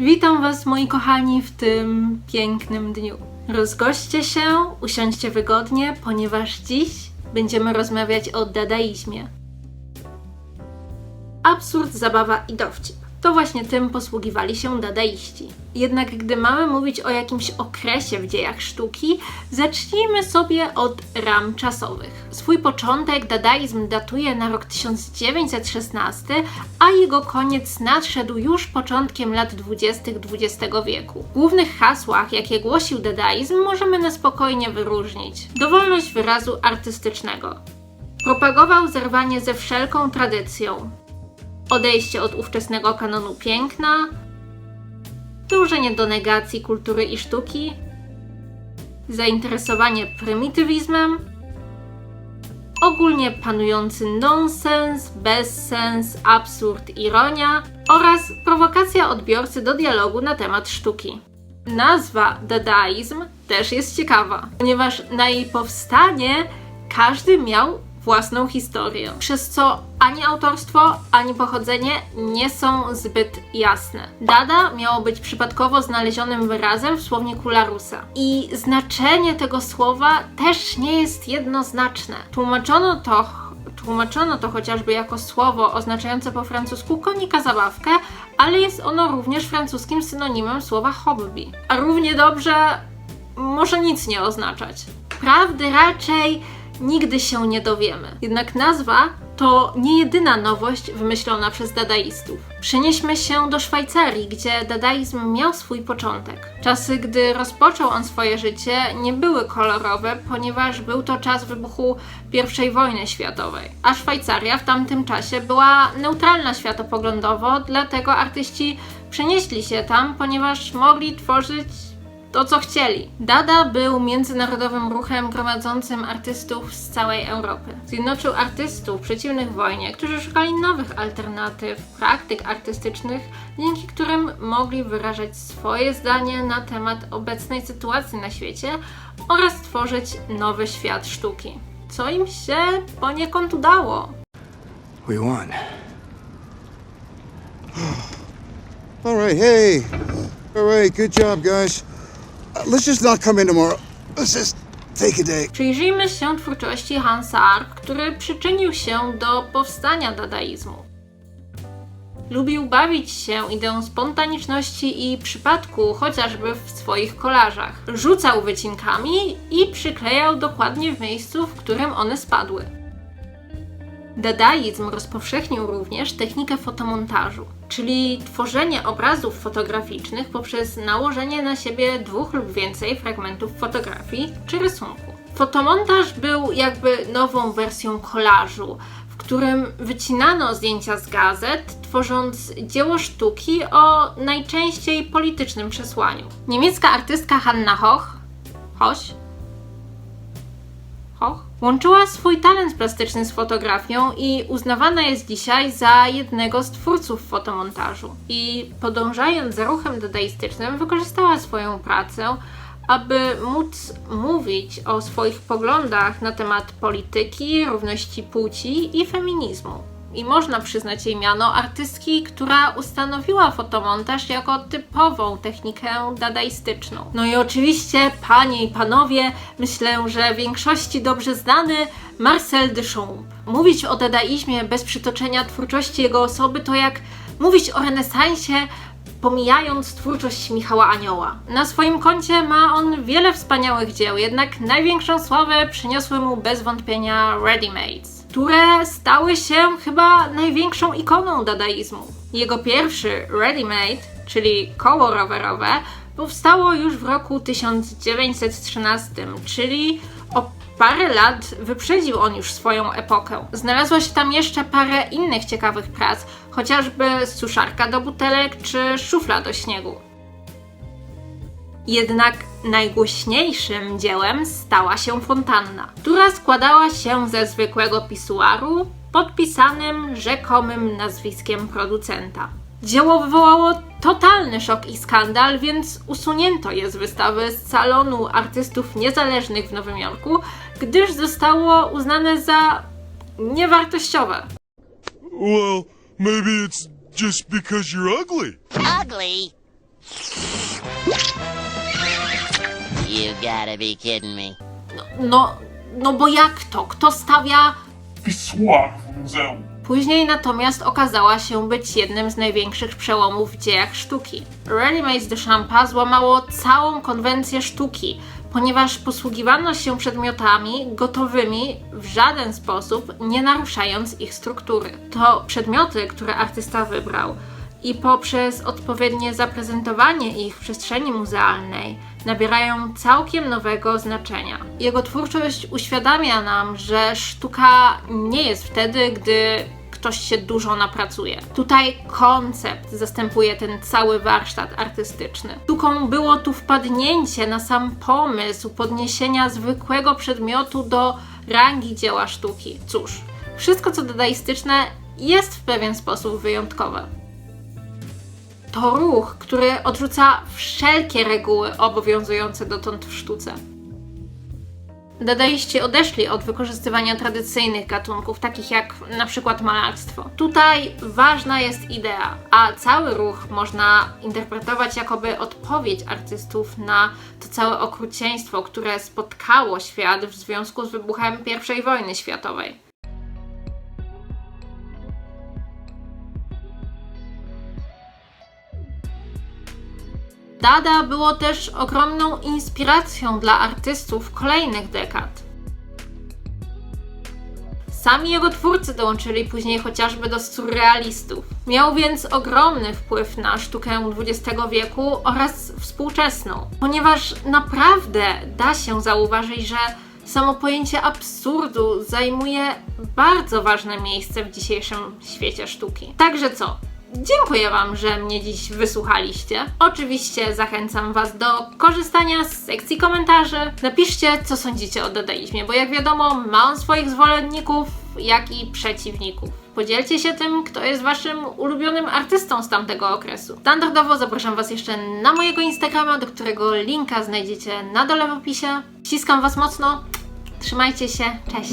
Witam Was, moi kochani, w tym pięknym dniu. Rozgoście się, usiądźcie wygodnie, ponieważ dziś będziemy rozmawiać o dadaizmie. Absurd, zabawa i dowcip. To właśnie tym posługiwali się dadaiści. Jednak gdy mamy mówić o jakimś okresie w dziejach sztuki, zacznijmy sobie od ram czasowych. Swój początek dadaizm datuje na rok 1916, a jego koniec nadszedł już początkiem lat 20. XX wieku. W głównych hasłach, jakie głosił dadaizm, możemy na spokojnie wyróżnić dowolność wyrazu artystycznego. Propagował zerwanie ze wszelką tradycją, odejście od ówczesnego kanonu piękna, dążenie do negacji kultury i sztuki, zainteresowanie prymitywizmem, ogólnie panujący nonsens, bezsens, absurd, ironia oraz prowokacja odbiorcy do dialogu na temat sztuki. Nazwa dadaizm też jest ciekawa, ponieważ na jej powstanie każdy miał własną historię, przez co ani autorstwo, ani pochodzenie nie są zbyt jasne. Dada miało być przypadkowo znalezionym wyrazem w słowniku Larusa i znaczenie tego słowa też nie jest jednoznaczne. Tłumaczono to Tłumaczono to chociażby jako słowo oznaczające po francusku konika zabawkę, ale jest ono również francuskim synonimem słowa hobby. A równie dobrze może nic nie oznaczać. Prawdy raczej nigdy się nie dowiemy. Jednak nazwa to nie jedyna nowość wymyślona przez dadaistów. Przenieśmy się do Szwajcarii, gdzie dadaizm miał swój początek. Czasy, gdy rozpoczął on swoje życie, nie były kolorowe, ponieważ był to czas wybuchu I wojny światowej. A Szwajcaria w tamtym czasie była neutralna światopoglądowo, dlatego artyści przenieśli się tam, ponieważ mogli tworzyć to, co chcieli. Dada był międzynarodowym ruchem gromadzącym artystów z całej Europy. Zjednoczył artystów przeciwnych wojnie, którzy szukali nowych alternatyw, praktyk artystycznych, dzięki którym mogli wyrażać swoje zdanie na temat obecnej sytuacji na świecie oraz tworzyć nowy świat sztuki. Co im się poniekąd udało. We won. All right, hey. All right, good job, guys. Uh, let's just not come in tomorrow. Let's just take a day. Przyjrzyjmy się twórczości Hansa Arp, który przyczynił się do powstania dadaizmu. Lubił bawić się ideą spontaniczności i przypadku, chociażby w swoich kolażach. Rzucał wycinkami i przyklejał dokładnie w miejscu, w którym one spadły. Dadaizm rozpowszechnił również technikę fotomontażu, czyli tworzenie obrazów fotograficznych poprzez nałożenie na siebie dwóch lub więcej fragmentów fotografii czy rysunku. Fotomontaż był jakby nową wersją kolażu, w którym wycinano zdjęcia z gazet, tworząc dzieło sztuki o najczęściej politycznym przesłaniu. Niemiecka artystka Hanna Hoch, Hoś, łączyła swój talent plastyczny z fotografią i uznawana jest dzisiaj za jednego z twórców fotomontażu. I podążając za ruchem dadaistycznym, wykorzystała swoją pracę, aby móc mówić o swoich poglądach na temat polityki, równości płci i feminizmu. I można przyznać jej miano artystki, która ustanowiła fotomontaż jako typową technikę dadaistyczną. No i oczywiście, panie i panowie, myślę, że większości dobrze znany Marcel Duchamp. Mówić o dadaizmie bez przytoczenia twórczości jego osoby to jak mówić o renesansie pomijając twórczość Michała Anioła. Na swoim koncie ma on wiele wspaniałych dzieł, jednak największą sławę przyniosły mu bez wątpienia Readymates, które stały się chyba największą ikoną dadaizmu. Jego pierwszy Readymade, czyli koło rowerowe, powstało już w roku 1913, czyli o parę lat wyprzedził on już swoją epokę. Znalazło się tam jeszcze parę innych ciekawych prac, chociażby suszarka do butelek czy szufla do śniegu. Jednak najgłośniejszym dziełem stała się fontanna, która składała się ze zwykłego pisuaru podpisanym rzekomym nazwiskiem producenta. Dzieło wywołało totalny szok i skandal, więc usunięto je z wystawy z salonu artystów niezależnych w Nowym Jorku, gdyż zostało uznane za niewartościowe. Well, maybe it's just because you're ugly. Ugly? You gotta be kidding me. No, no, no bo jak to? Kto stawia Wysłany w muzeum. Później natomiast okazała się być jednym z największych przełomów w dziejach sztuki. Rally Maze de Champa złamało całą konwencję sztuki, ponieważ posługiwano się przedmiotami gotowymi w żaden sposób, nie naruszając ich struktury. To przedmioty, które artysta wybrał i poprzez odpowiednie zaprezentowanie ich w przestrzeni muzealnej nabierają całkiem nowego znaczenia. Jego twórczość uświadamia nam, że sztuka nie jest wtedy, gdy ktoś się dużo napracuje. Tutaj koncept zastępuje ten cały warsztat artystyczny. Sztuką było tu wpadnięcie na sam pomysł podniesienia zwykłego przedmiotu do rangi dzieła sztuki. Cóż, wszystko co dadaistyczne jest w pewien sposób wyjątkowe. To ruch, który odrzuca wszelkie reguły obowiązujące dotąd w sztuce. Dadaiści odeszli od wykorzystywania tradycyjnych gatunków, takich jak na przykład malarstwo. Tutaj ważna jest idea, a cały ruch można interpretować jakoby odpowiedź artystów na to całe okrucieństwo, które spotkało świat w związku z wybuchem I wojny światowej. Dada było też ogromną inspiracją dla artystów kolejnych dekad. Sami jego twórcy dołączyli później chociażby do surrealistów. Miał więc ogromny wpływ na sztukę XX wieku oraz współczesną, ponieważ naprawdę da się zauważyć, że samo pojęcie absurdu zajmuje bardzo ważne miejsce w dzisiejszym świecie sztuki. Także co? Dziękuję Wam, że mnie dziś wysłuchaliście. Oczywiście zachęcam Was do korzystania z sekcji komentarzy. Napiszcie, co sądzicie o dadaizmie, bo jak wiadomo, ma on swoich zwolenników, jak i przeciwników. Podzielcie się tym, kto jest Waszym ulubionym artystą z tamtego okresu. Standardowo zapraszam Was jeszcze na mojego Instagrama, do którego linka znajdziecie na dole w opisie. Ściskam Was mocno. Trzymajcie się. Cześć.